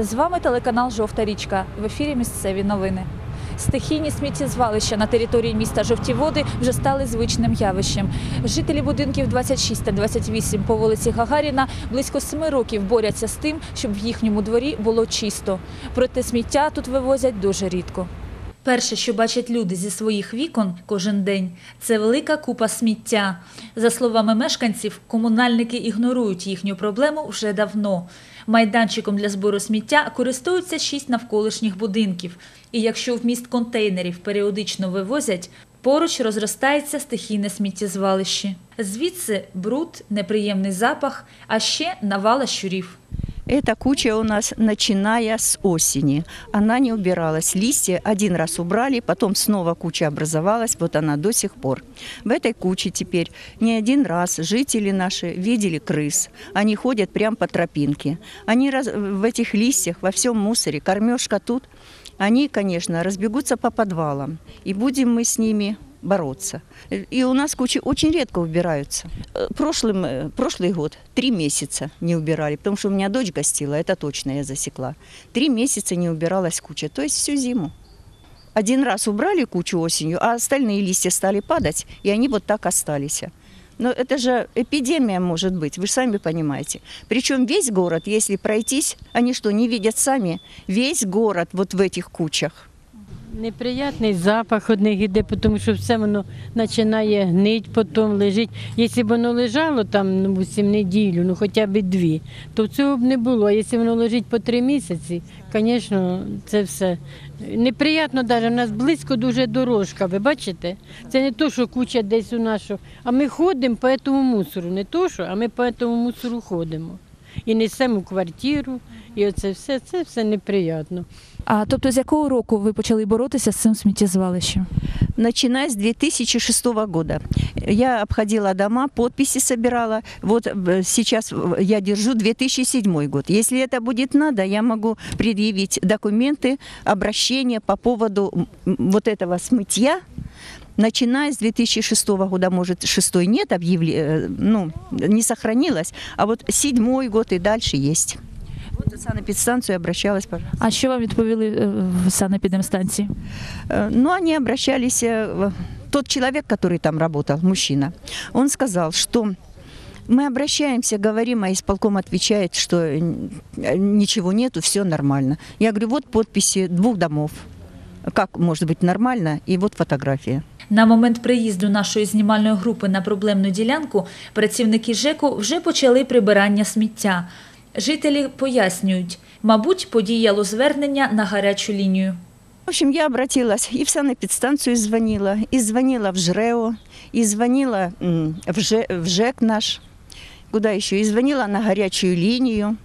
З вами телеканал Жовта річка. В ефірі місцеві новини. Стихійні сміттєзвалища на території міста Жовті Води вже стали звичним явищем. Жителі будинків 26 та 28 по вулиці Гагаріна близько семи років борються з тим, щоб в їхньому дворі було чисто. Проте сміття тут вивозять дуже рідко. Перше, що бачать люди зі своїх вікон кожен день, це велика купа сміття. За словами мешканців, комунальники ігнорують їхню проблему вже давно. Майданчиком для збору сміття користуються шість навколишніх будинків. І якщо вміст контейнерів періодично вивозять, поруч розростається стихійне сміттєзвалище. Звідси бруд, неприємний запах, а ще навала щурів. Эта куча у нас начиная с осени. Она не убиралась. Листья один раз убрали, потом снова куча образовалась, вот она до сих пор. В этой куче теперь не один раз жители наши видели крыс. Они ходят прямо по тропинке. Они раз- в этих листьях, во всем мусоре, кормежка тут. Они, конечно, разбегутся по подвалам. И будем мы с ними бороться. И у нас кучи очень редко убираются. Э, Прошлым, э, прошлый год три месяца не убирали, потому что у меня дочь гостила, это точно я засекла. Три месяца не убиралась куча, то есть всю зиму. Один раз убрали кучу осенью, а остальные листья стали падать, и они вот так остались. Но это же эпидемия может быть, вы же сами понимаете. Причем весь город, если пройтись, они что, не видят сами? Весь город вот в этих кучах. Неприятний запах одних іде, тому що все воно починає гнить, потім лежить. Якщо б воно лежало там, ну, допустим, неділю, ну хоча б дві, то цього б не було. А якщо воно лежить по три місяці, звісно, це все. Неприємно навіть, у нас близько дуже дорожка, ви бачите? Це не то, що куча десь у нашу, а ми ходимо по цьому мусору. Не то, що, а ми по цьому мусору ходимо. І несемо в квартиру, і оце все, це все неприємно. А тобто, з якого року ви почали боротися з цим сміттєзвалищем? начиная с 2006 года. Я обходила дома, подписи собирала. Вот э, сейчас э, я держу 2007 год. Если это будет надо, я могу предъявить документы, обращения по поводу м, вот этого смытья. Начиная с 2006 года, может, шестой нет, объявле- э, ну, не сохранилось, а вот седьмой год и дальше есть. Вот в санэпидстанцию обращалась, пожалуйста. А що вам відповіли е, в санепідемстанції? Э, Ну, они обращались, э, тот человек, который там работал, мужчина, он сказал, что мы обращаемся, говорим, а исполком отвечает, что э, ничего нету, все нормально. Я говорю, вот подписи двух домов. Как может быть нормально? И вот фотография. На момент приїзду нашої знімальної групи на проблемну ділянку працівники ЖЕКу вже почали прибирання сміття. Жителі пояснюють, мабуть, подіяло звернення на гарячу лінію. В общем, я обратилась и в санэпидстанцию звонила, и звонила в ЖРЭО, и звонила м, в, Ж, в ЖЭК наш, куда еще, и звонила на горячую линию.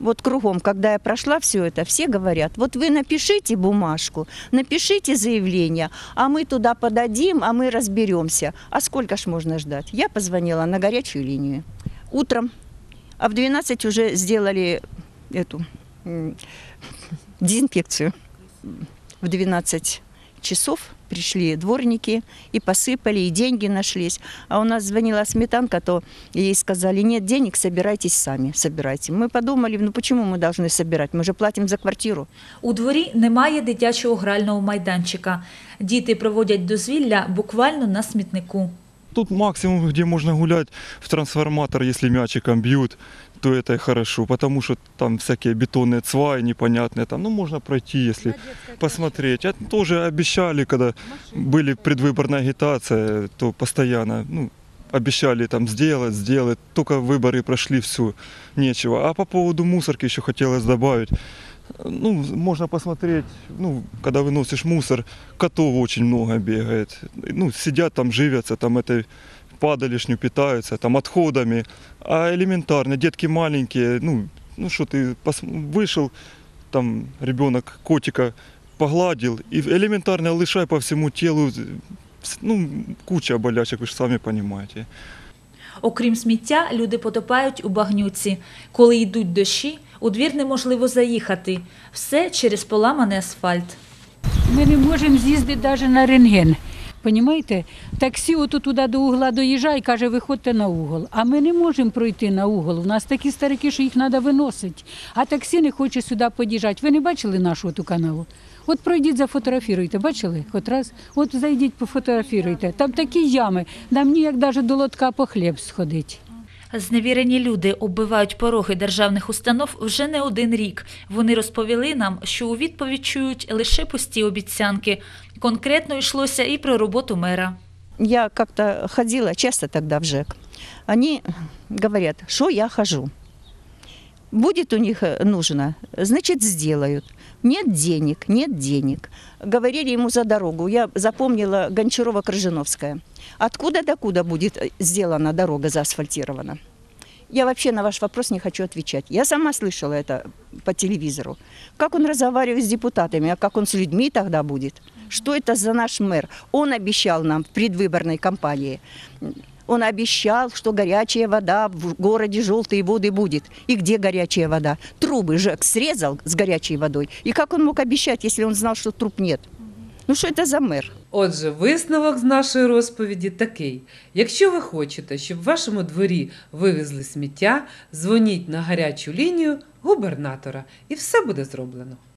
Вот кругом, когда я прошла все это, все говорят, вот вы напишите бумажку, напишите заявление, а мы туда подадим, а мы разберемся. А сколько ж можно ждать? Я позвонила на горячую линию утром, а в 12 уже сделали эту дезинфекцию в 12 часов пришли дворники и посыпали, и деньги нашлись. А у нас звонила сметанка, то ей сказали, нет денег, собирайтесь сами, собирайте. Мы подумали, ну почему мы должны собирать? Мы же платим за квартиру. У дворі немає дитячого грального майданчика. Діти проводять дозвілля буквально на смітнику. Тут максимум, где можно гулять, в трансформатор, если мячиком бьют, то это и хорошо, потому что там всякие бетонные цваи непонятные, там, ну, можно пройти, если посмотреть. А тоже обещали, когда были предвыборная агитация, то постоянно, ну, обещали там сделать, сделать, только выборы прошли, все, нечего. А по поводу мусорки еще хотелось добавить, ну, можно посмотреть, ну, когда выносишь мусор, котов очень много бегает. Ну, сидят там, живятся, там этой падалишню питаются, там отходами. А элементарно, детки маленькие, ну, ну что ты пос- вышел, там ребенок котика погладил, и элементарно лишай по всему телу, ну, куча болячек, вы же сами понимаете. Окрім сміття, люди потопають у багнюці. Коли йдуть дощі, у двір неможливо заїхати. Все через поламаний асфальт. Ми не можемо з'їздити навіть на рентген. Понімаєте? Таксі ото туди до угла доїжджає, каже, виходьте на угол. А ми не можемо пройти на угол. У нас такі старики, що їх треба виносити. А таксі не хоче сюди під'їжджати. Ви не бачили нашу ту канаву? От пройдіть, зафотографіруйте, бачили? Хоч раз, от зайдіть, пофотографіруйте. Там такі ями, нам ніяк навіть до лотка по хліб сходить. Зневірені люди оббивають пороги державних установ вже не один рік. Вони розповіли нам, що у відповідь чують лише пусті обіцянки. Конкретно йшлося і про роботу мера. Я як-то ходила часто тоді в ЖЕК. Вони говорять, що я хожу. Будет у них э, нужно, значит, сделают. Нет денег, нет денег. Говорили ему за дорогу. Я запомнила Гончарова-Крыжиновская. Откуда до куда будет э, сделана дорога заасфальтирована? Я вообще на ваш вопрос не хочу отвечать. Я сама слышала это по телевизору. Как он разговаривает с депутатами, а как он с людьми тогда будет? Что это за наш мэр? Он обещал нам в предвыборной кампании. Он обещал, что горячая вода в городе желтые воды будет. И где горячая вода? Трубы ЖЭК срезал с горячей водой. И как он мог обещать, если он знал, что труб нет? Ну що це за мир? Отже, висновок з нашої розповіді такий: якщо ви хочете, щоб в вашому дворі вивезли сміття, дзвоніть на гарячу лінію губернатора, і все буде зроблено.